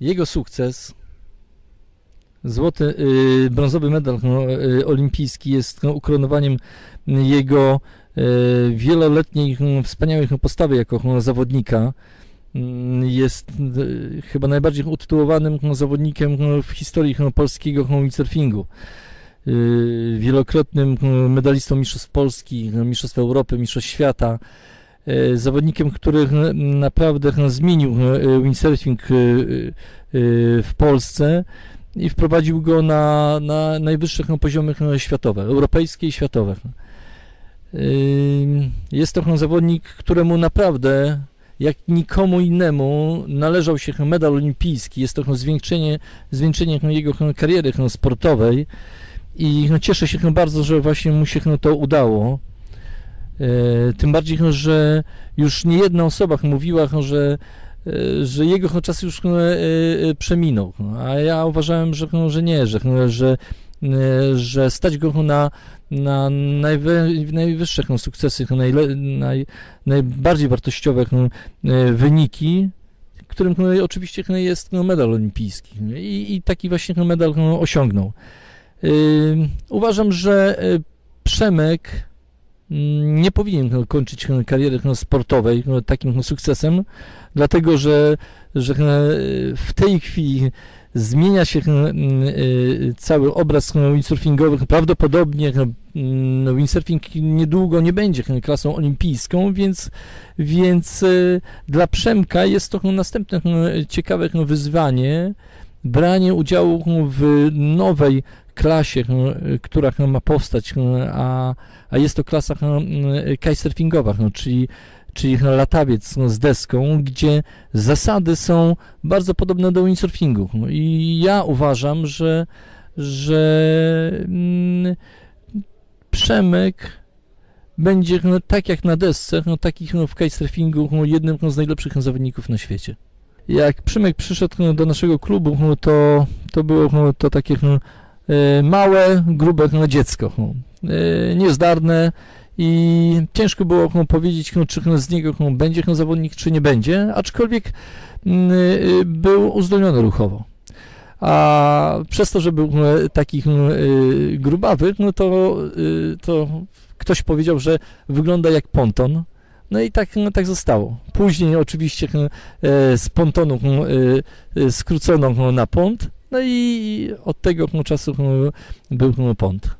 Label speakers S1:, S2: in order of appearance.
S1: jego sukces, złoty, y, brązowy medal no, y, olimpijski jest no, ukoronowaniem jego y, wieloletniej no, wspaniałej postawy jako zawodnika. Mm, Jest chyba najbardziej utytułowanym zawodnikiem w historii polskiego windsurfingu. Wielokrotnym medalistą Mistrzostw Polski, Mistrzostw Europy, Mistrzostw Świata zawodnikiem, który naprawdę zmienił e, windsurfing e, e, w Polsce i wprowadził go na, na najwyższych poziomach światowe, europejskie i światowe. Ym, Jest to zawodnik, któremu naprawdę jak nikomu innemu należał się medal olimpijski. Jest to zwieńczenie no, jego kariery sportowej i no, cieszę się bardzo, że właśnie mu się to udało. E, Tym bardziej, no, że już nie jedna osoba mówiła, no, że, e, że jego no, czas już e, przeminął. A ja uważałem, że, że nie, że, że, że stać go na, na najwy, najwyższe sukcesy, naj, najbardziej wartościowe wyniki, którym oczywiście jest medal olimpijski. I, I taki właśnie medal osiągnął. Uważam, że Przemek nie powinien kończyć kariery sportowej takim sukcesem, dlatego że, że e, w tej chwili zmienia się mm, e, cały obraz windsurfingowy. Prawdopodobnie mm, windsurfing niedługo nie będzie klasą olimpijską, więc, więc e, dla Przemka jest to następne ciekawe wyzwanie, branie udziału w nowej klasie, no, która no, ma powstać, no, a, a jest to klasa kitesurfingowa, czyli, czyli latawiec z deską, gdzie zasady są bardzo podobne do windsurfingu. I ja uważam, że, że mm, Przemek będzie tak jak na desce, no, takich w kitesurfingu jednym z najlepszych zawodników na świecie. Jak Przemek przyszedł do naszego klubu, to, to było to takie e, małe, grube dziecko, e, niezdarne i ciężko było powiedzieć, czy z niego będzie zawodnik, czy nie będzie, aczkolwiek e, był uzdolniony ruchowo. A przez to, że był taki grubawy, no to, to ktoś powiedział, że wygląda jak ponton. No i tak, no, tak zostało. Później oczywiście no, e, z pontonu e, e, skrócono no, na pont, no i od tego czasu był pont.